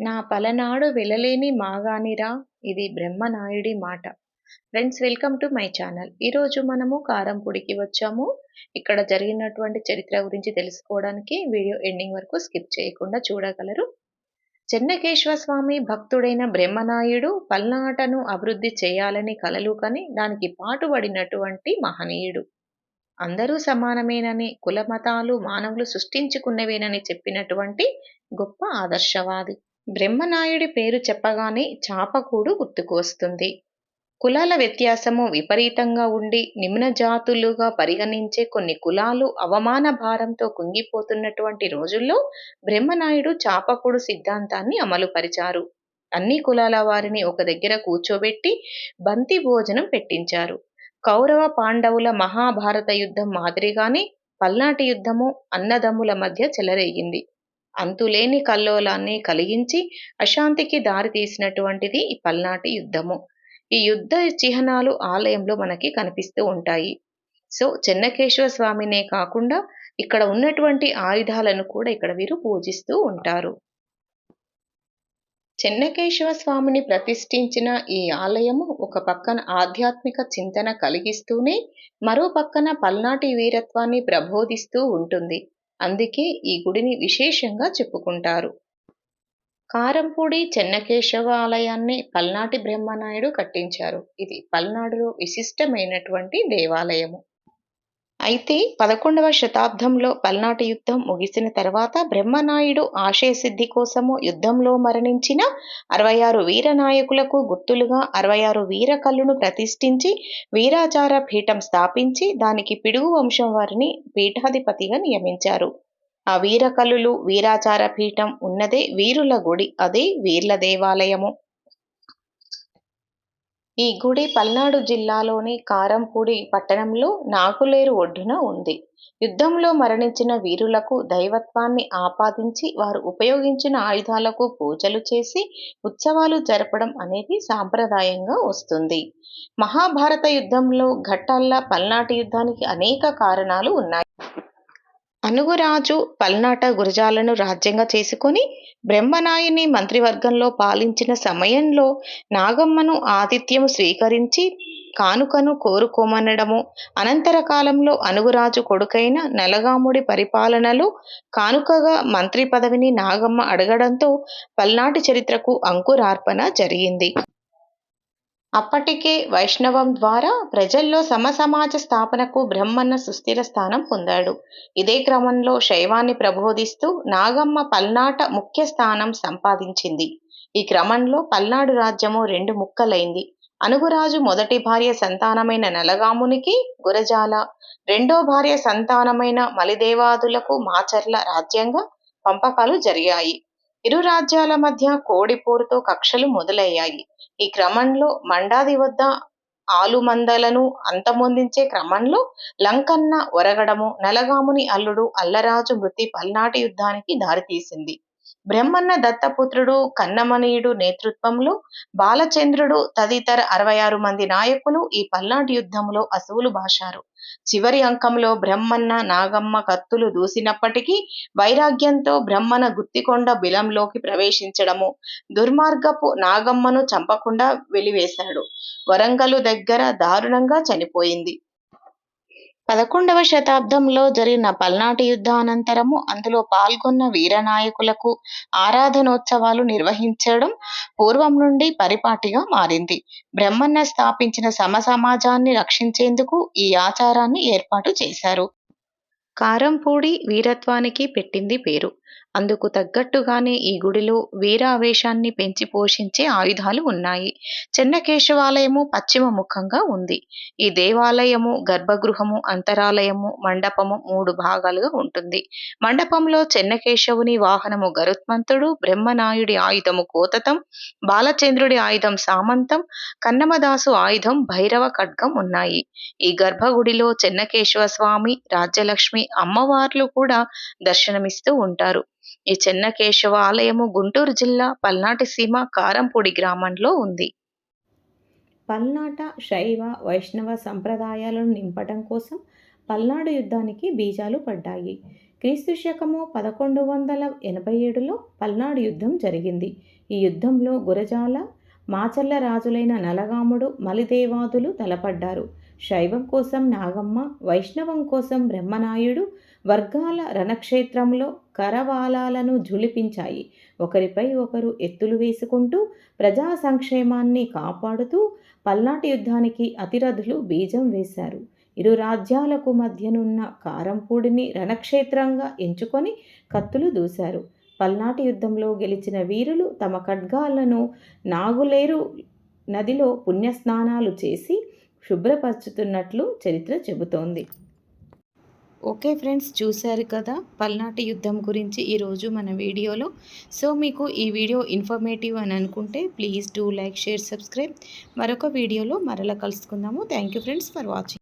నా పలనాడు వెలలేని మాగానిరా ఇది బ్రహ్మనాయుడి మాట. Friends welcome to my channel ఈరోజు మనము కారంపూడికి వచ్చాము. ఇక్కడ జరిగినటువంటి చరిత్ర గురించి తెలుసుకోవడానికి వీడియో ఎండింగ్ వరకు స్కిప్ చేయకుండా చూడగలరు. చెన్నకేశ్వర స్వామి భక్తుడైన బ్రహ్మనాయుడు పల్నాటను అభివృద్ధి చేయాలని కలలు కని దానికి పాటుపడినటువంటి మహనీయుడు. అందరూ సమానమేనని కులమతాలు మానవులు సృష్టించుకున్నవేనని చెప్పినటువంటి గొప్ప ఆదర్శవాది. బ్రహ్మనాయుడి పేరు చెప్పగానే చాపకూడు గుర్తుకు వస్తుంది. కులాల వ్యత్యాసము విపరీతంగా ఉండి నిమ్న జాతులుగా పరిగణించే కొన్ని కులాలు అవమాన భారంతో కుంగిపోతున్నటువంటి రోజుల్లో బ్రహ్మనాయుడు చాపకుడు సిద్ధాంతాన్ని అమలుపరిచారు. అన్ని కులాల వారిని ఒక దగ్గర కూర్చోబెట్టి బంతి భోజనం పెట్టించారు. కౌరవ పాండవుల మహాభారత యుద్ధం మాదిరిగానే పల్నాటి యుద్ధము అన్నదమ్ముల మధ్య చెలరేగింది. అంతులేని కల్లోలాన్ని కలిగించి అశాంతికి దారి తీసినటువంటిది ఈ పల్నాటి యుద్ధము. ఈ యుద్ధ చిహ్నాలు ఆలయంలో మనకి కనిపిస్తూ ఉంటాయి. సో చెన్నకేశ్వర స్వామినే కాకుండా ఇక్కడ ఉన్నటువంటి ఆయుధాలను కూడా ఇక్కడ వీరు పూజిస్తూ ఉంటారు. చెన్నకేశవ స్వామిని ప్రతిష్ఠించిన ఈ ఆలయము ఒక పక్కన ఆధ్యాత్మిక చింతన కలిగిస్తూనే మరో పక్కన పల్నాటి వీరత్వాన్ని ప్రబోధిస్తూ ఉంటుంది. అందుకే ఈ గుడిని విశేషంగా చెప్పుకుంటారు. కారంపూడి చెన్నకేశవ ఆలయాన్ని పల్నాటి బ్రహ్మనాయుడు కట్టించారు. ఇది పల్నాడులో విశిష్టమైనటువంటి దేవాలయము. అయితే పదకొండవ శతాబ్దంలో పల్నాటి యుద్ధం ముగిసిన తర్వాత బ్రహ్మనాయుడు ఆశయ సిద్ధి కోసము యుద్ధంలో మరణించిన అరవై ఆరు వీర నాయకులకు గుర్తులుగా అరవై ఆరు వీర కళ్ళును ప్రతిష్ఠించి వీరాచార పీఠం స్థాపించి దానికి పిడుగు వంశం వారిని పీఠాధిపతిగా నియమించారు. ఆ వీరకల్లులు వీరాచార పీఠం ఉన్నదే వీరుల గుడి అదే వీర్ల దేవాలయము. ఈ గుడి పల్నాడు జిల్లాలోని కారంపూడి పట్టణంలో నాగులేరు ఒడ్డున ఉంది. యుద్ధంలో మరణించిన వీరులకు దైవత్వాన్ని ఆపాదించి వారు ఉపయోగించిన ఆయుధాలకు పూజలు చేసి ఉత్సవాలు జరపడం అనేది సాంప్రదాయంగా వస్తుంది. మహాభారత యుద్ధంలో ఘట్టాల్లా పల్నాటి యుద్ధానికి అనేక కారణాలు ఉన్నాయి. అనుగురాజు పల్నాట గురజాలను రాజ్యంగా చేసుకుని బ్రహ్మనాయుని మంత్రివర్గంలో పాలించిన సమయంలో నాగమ్మను ఆతిథ్యం స్వీకరించి కానుకను కోరుకోమనడము అనంతర కాలంలో అనుగురాజు కొడుకైన నలగాముడి పరిపాలనలో కానుకగా మంత్రి పదవిని నాగమ్మ అడగడంతో పల్నాటి చరిత్రకు అంకురార్పణ జరిగింది. అప్పటికే వైష్ణవం ద్వారా ప్రజల్లో సమసమాజ స్థాపనకు బ్రహ్మన్న సుస్థిర స్థానం పొందాడు. ఇదే క్రమంలో శైవాన్ని ప్రబోధిస్తూ నాగమ్మ పల్నాట ముఖ్య స్థానం సంపాదించింది. ఈ క్రమంలో పల్నాడు రాజ్యము రెండు ముక్కలైంది. అనుగురాజు మొదటి భార్య సంతానమైన నలగామునికి గురజాల రెండో భార్య సంతానమైన మలిదేవాదులకు మాచర్ల రాజ్యంగా పంపకాలు జరిగాయి. ఇరు రాజ్యాల మధ్య కోడిపోరుతో కక్షలు మొదలయ్యాయి. ఈ క్రమంలో మండాది వద్ద ఆలుమందలను అంతమొందించే క్రమంలో లంకన్న ఒరగడము నలగాముని అల్లుడు అల్లరాజు మృతి పల్నాటి యుద్ధానికి దారితీసింది. బ్రహ్మన్న దత్తపుత్రుడు కన్నమనీయుడు నేతృత్వంలో బాలచంద్రుడు తదితర అరవై ఆరు మంది నాయకులు ఈ పల్నాటి యుద్ధంలో అసువులు బాశారు. చివరి అంకంలో బ్రహ్మన్న నాగమ్మ కత్తులు దూసినప్పటికీ వైరాగ్యంతో బ్రహ్మన గుత్తికొండ బిలంలోకి ప్రవేశించడము దుర్మార్గపు నాగమ్మను చంపకుండా వెలివేశాడు. వరంగలు దగ్గర దారుణంగా చనిపోయింది. పదకొండవ శతాబ్దంలో జరిగిన పల్నాటి యుద్ధానంతరము అందులో పాల్గొన్న వీరనాయకులకు ఆరాధనోత్సవాలు నిర్వహించడం పూర్వం నుండి పరిపాటిగా మారింది. బ్రహ్మన్న స్థాపించిన సమసమాజాన్ని రక్షించేందుకు ఈ ఆచారాన్ని ఏర్పాటు చేశారు. కారంపూడి వీరత్వానికి పెట్టింది పేరు. అందుకు తగ్గట్టుగానే ఈ గుడిలో వీరావేశాన్ని పెంచి పోషించే ఆయుధాలు ఉన్నాయి. చెన్నకేశవాలయము పశ్చిమ ముఖంగా ఉంది. ఈ దేవాలయము గర్భగృహము అంతరాలయము మండపము మూడు భాగాలుగా ఉంటుంది. మండపంలో చెన్నకేశవుని వాహనము గరుత్మంతుడు బ్రహ్మనాయుడి ఆయుధము కోతతం బాలచంద్రుడి ఆయుధం సామంతం కన్నమదాసు ఆయుధం భైరవ ఖడ్గం ఉన్నాయి. ఈ గర్భగుడిలో చెన్నకేశవ స్వామి రాజ్యలక్ష్మి అమ్మవార్లు కూడా దర్శనమిస్తూ ఉంటారు. ఈ చెన్నకేశవ ఆలయము గుంటూరు జిల్లా పల్నాటి సీమ కారంపూడి గ్రామంలో ఉంది. పల్నాట శైవ వైష్ణవ సంప్రదాయాలను నింపడం కోసం పల్నాడు యుద్ధానికి బీజాలు పడ్డాయి. క్రీస్తు శకము పదకొండు వందల ఎనభై ఏడులో పల్నాడు యుద్ధం జరిగింది. ఈ యుద్ధంలో గురజాల మాచల్ల రాజులైన నలగాముడు మలిదేవాదులు తలపడ్డారు. శైవం కోసం నాగమ్మ వైష్ణవం కోసం బ్రహ్మనాయుడు వర్గాల రణక్షేత్రంలో కరవాలాలను ఝులిపించాయి. ఒకరిపై ఒకరు ఎత్తులు వేసుకుంటూ ప్రజా సంక్షేమాన్ని కాపాడుతూ పల్నాటి యుద్ధానికి అతిరథులు బీజం వేశారు. ఇరు రాజ్యాలకు మధ్యనున్న కారంపూడిని రణక్షేత్రంగా ఎంచుకొని కత్తులు దూశారు. పల్నాటి యుద్ధంలో గెలిచిన వీరులు తమ ఖడ్గాలను నాగులేరు నదిలో పుణ్యస్నానాలు చేసి శుభ్రపరుచుతున్నట్లు చరిత్ర చెబుతోంది. ఓకే ఫ్రెండ్స్ చూశారు కదా పల్నాటి యుద్ధం గురించి ఈరోజు మన వీడియోలో. సో మీకు ఈ వీడియో ఇన్ఫర్మేటివ్ అని అనుకుంటే please do like share subscribe మరొక వీడియోలో మరలా కలుసుకుందాము. Thank you friends for watching